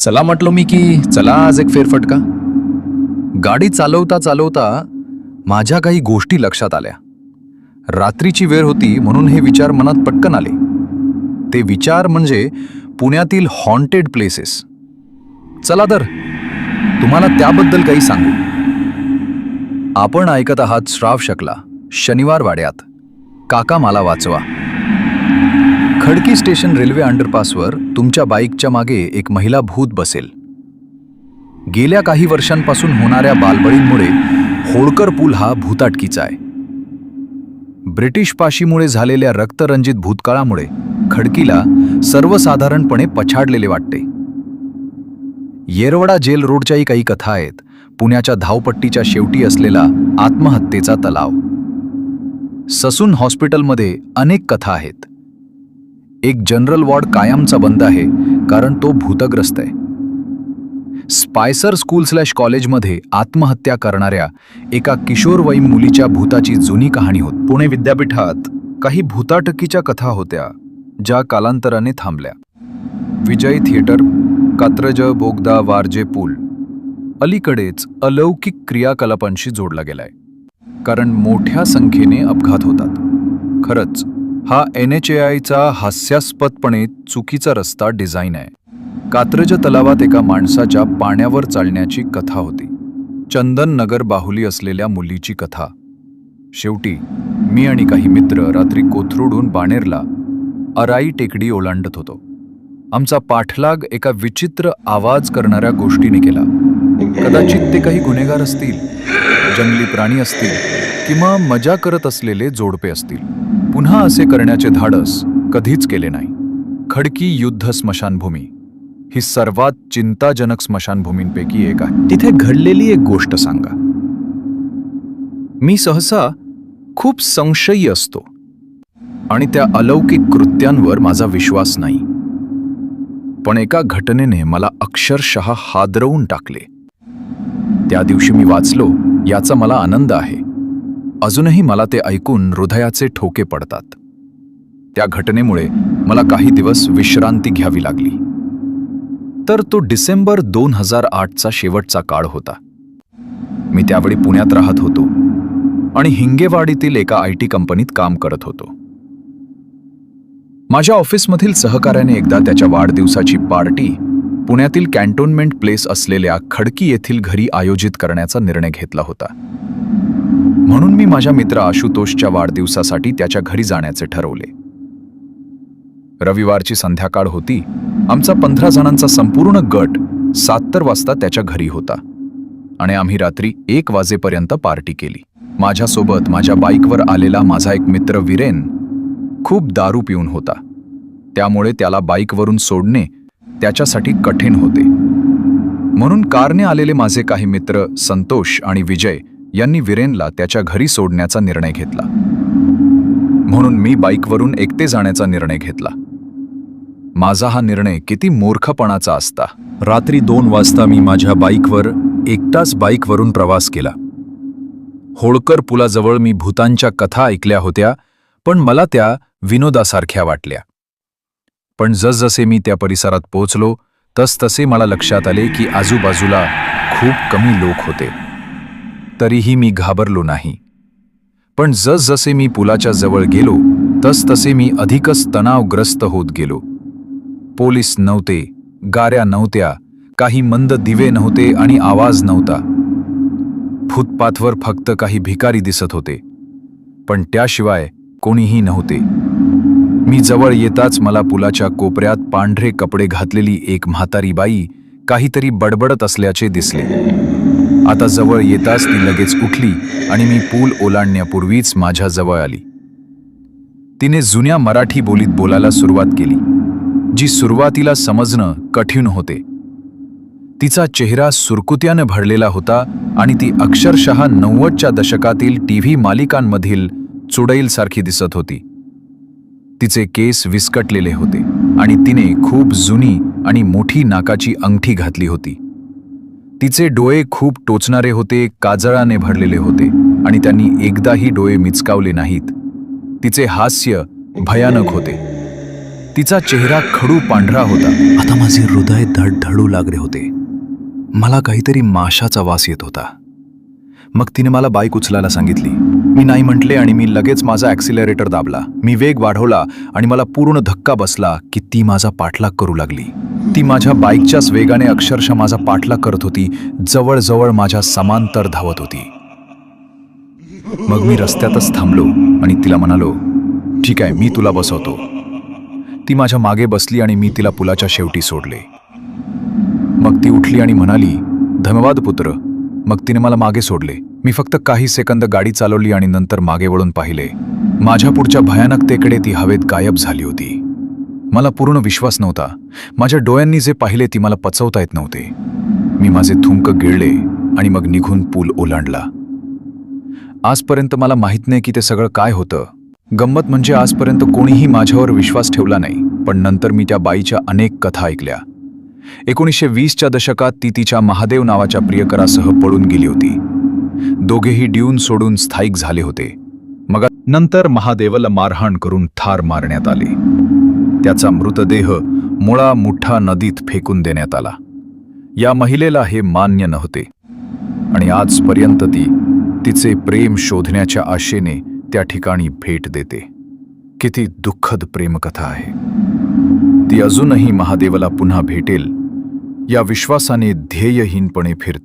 चला म्हटलो मी की चला आज एक फेरफटका. गाडी चालवता चालवता माझ्या काही गोष्टी लक्षात आल्या. रात्रीची वेळ होती म्हणून हे विचार मनात पटकन आले. ते विचार म्हणजे पुण्यातील हॉन्टेड प्लेसेस चला तर तुम्हाला त्याबद्दल काही सांगू. आपण ऐकत आहात श्राव शकला शनिवार वाड्यात. काका मला वाचवा. खडकी स्टेशन रेल्वे अंडरपासवर तुमच्या बाईकच्या मागे एक महिला भूत बसेल. गेल्या काही वर्षांपासून होणाऱ्या बालबळींमुळे होळकर पूल हा भूताटकीचा आहे. ब्रिटिश पाशीमुळे झालेल्या रक्तरंजित भूतकाळामुळे खडकीला सर्वसाधारणपणे पछाडलेले वाटते. येरवडा जेल रोडच्याही काही कथा आहेत पुण्याच्या धावपट्टीच्या शेवटी असलेला आत्महत्येचा तलाव. ससून हॉस्पिटलमध्ये अनेक कथा आहेत. एक जनरल वॉर्ड कायमचा बंद आहे कारण तो भूतग्रस्त आहे. स्पायसर स्कूल स्लॅश कॉलेजमध्ये आत्महत्या करणाऱ्या एका किशोरवयीन मुलीच्या भूताची जुनी कहाणी होत. पुणे विद्यापीठात काही भूताटकीच्या कथा होत्या ज्या कालांतराने थांबल्या. विजय थिएटर कात्रज बोगदा वारजे पूल अलीकडेच अलौकिक क्रियाकलापांशी जोडला गेलाय. कारण मोठ्या संख्येने अपघात होतात. खरंच हा एन एच ए आयचा हास्यास्पदपणे चुकीचा रस्ता डिझाईन आहे. कात्रज तलावात एका माणसाच्या पाण्यावर चालण्याची कथा होती. चंदन नगर बाहुली असलेल्या मुलीची कथा. शेवटी मी आणि काही मित्र रात्री कोथरूडहून बाणेरला अराई टेकडी ओलांडत होतो. आमचा पाठलाग एका विचित्र आवाज करणाऱ्या गोष्टीने केला. कदाचित ते काही गुन्हेगार असतील जंगली प्राणी असतील किंवा मजा करत असलेले जोडपे असतील. पुन्हा असे करण्याचे धाडस कधीच केले नाही. खडकी युद्ध स्मशानभूमी ही सर्वात चिंताजनक स्मशानभूमींपैकी एक आहे. तिथे घडलेली एक गोष्ट सांगा. मी सहसा खूप संशयी असतो आणि त्या अलौकिक कृत्यांवर माझा विश्वास नाही. पण एका घटनेने मला अक्षरशः हादरवून टाकले. त्या दिवशी मी वाचलो याचा मला आनंद आहे. अजूनही मला ते ऐकून हृदयाचे ठोके पडतात. त्या घटनेमुळे मला काही दिवस विश्रांती घ्यावी लागली. तर तो डिसेंबर दोन हजार आठचा शेवटचा काळ होता. मी त्यावेळी पुण्यात राहत होतो आणि हिंगेवाडीतील एका आय टी कंपनीत काम करत होतो. माझ्या ऑफिसमधील सहकार्याने एकदा त्याच्या वाढदिवसाची पार्टी पुण्यातील कॅन्टोन्मेंट प्लेस असलेल्या खडकी येथील घरी आयोजित करण्याचा निर्णय घेतला होता. म्हणून मी माझ्या मित्र आशुतोषच्या वाढदिवसासाठी त्याच्या घरी जाण्याचे ठरवले. रविवारची संध्याकाळ होती. आमचा पंधरा जणांचा संपूर्ण गट सात्तर वाजता त्याच्या घरी होता. आणि आम्ही रात्री एक वाजेपर्यंत पार्टी केली. माझ्यासोबत माझ्या बाईकवर आलेला माझा एक मित्र विरेन खूप दारू पिऊन होता. त्यामुळे त्याला बाईकवरून सोडणे त्याच्यासाठी कठीण होते. म्हणून कारने आलेले माझे काही मित्र संतोष आणि विजय यांनी विरेनला त्याच्या घरी सोडण्याचा निर्णय घेतला. म्हणून मी बाईकवरून एकटे जाण्याचा निर्णय घेतला. माझा हा निर्णय किती मूर्खपणाचा असता. रात्री दोन वाजता मी माझ्या बाईकवर एकटाच बाईकवरून प्रवास केला. होळकर पुलाजवळ मी भूतांच्या कथा ऐकल्या होत्या पण मला त्या विनोदासारख्या वाटल्या. पण जसजसे मी त्या परिसरात पोचलो तसतसे मला लक्षात आले की आजूबाजूला खूप कमी लोक होते. तरीही मी घाबरलो नाही. पण जसजसे मी पुलाच्या जवळ गेलो तसतसे मी अधिकच तणावग्रस्त होत गेलो. पोलीस नव्हते गाऱ्या नव्हत्या काही मंद दिवे नव्हते आणि आवाज नव्हता. फुटपाथवर फक्त काही भिकारी दिसत होते. पण त्याशिवाय कोणीही नव्हते. मी जवळ येताच मला पुलाच्या कोपऱ्यात पांढरे कपडे घातलेली एक म्हातारी बाई काहीतरी बडबडत असल्याचे दिसले. आता जवळ येताच ती लगेच उठली आणि मी पूल ओलांडण्यापूर्वीच माझ्या जवळ आली. तिने जुन्या मराठी बोलीत बोलायला सुरुवात केली जी सुरुवातीला समजणं कठीण होते. तिचा चेहरा सुरकुत्यानं भरलेला होता आणि ती अक्षरशः नव्वदच्या दशकातील टीव्ही मालिकांमधील चुडईलसारखी दिसत होती. तिचे केस विस्कटलेले होते आणि तिने खूप जुनी आणि मोठी नाकाची अंगठी घातली होती. तिचे डोळे खूप टोचणारे होते काजळाने भरलेले होते आणि त्यांनी एकदाही डोळे मिचकावले नाहीत. तिचे हास्य भयानक होते. तिचा चेहरा खडू पांढरा होता. आता माझे हृदय धडधडू लागले होते. मला काहीतरी माशाचा वास येत होता. मग तिने मला बाईक उचलायला सांगितली. मी नाही म्हटले आणि मी लगेच माझा ॲक्सिलरेटर दाबला. मी वेग वाढवला आणि मला पूर्ण धक्का बसला की ती माझा पाठलाग करू लागली. ती माझ्या बाईकच्याच वेगाने अक्षरशः माझा पाठलाग करत होती जवळजवळ माझ्या समांतर धावत होती. मग मी रस्त्यातच थांबलो आणि तिला म्हणालो ठीक आहे मी तुला बसवतो. ती माझ्या मागे बसली आणि मी तिला पुलाच्या शेवटी सोडले. मग ती उठली आणि म्हणाली धन्यवाद पुत्र. मग तिने मला मागे सोडले. मी फक्त काही सेकंद गाडी चालवली आणि नंतर मागे वळून पाहिले. माझ्या पुढच्या भयानकतेकडे ती हवेत गायब झाली होती. मला पूर्ण विश्वास नव्हता. माझ्या डोळ्यांनी जे पाहिले ती मला पचवता येत नव्हते. मी माझे थुंक गिळले आणि मग निघून पूल ओलांडला. आजपर्यंत मला माहीत नाही की ते सगळं काय होतं. गंमत म्हणजे आजपर्यंत कोणीही माझ्यावर विश्वास ठेवला नाही पण नंतर मी त्या बाईच्या अनेक कथा ऐकल्या. एकोणीसशे वीसच्या दशकात ती तिच्या महादेव नावाच्या प्रियकरासह पळून गेली होती. दोघेही ड्यून सोडून स्थायिक झाले होते. मग नंतर महादेवला मारहाण करून ठार मारण्यात आले. त्याचा मृतदेह मुळा मुठा नदीत फेकून देण्यात आला. या महिलेला हे मान्य नव्हते. आणि आजपर्यंत ती तिचे प्रेम शोधण्याच्या आशेने त्या ठिकाणी भेट देते. किती दुःखद प्रेमकथा आहे. ती अजूनही महादेवला पुन्हा भेटेल या विश्वासाने ध्येयहीनपणे फिरते.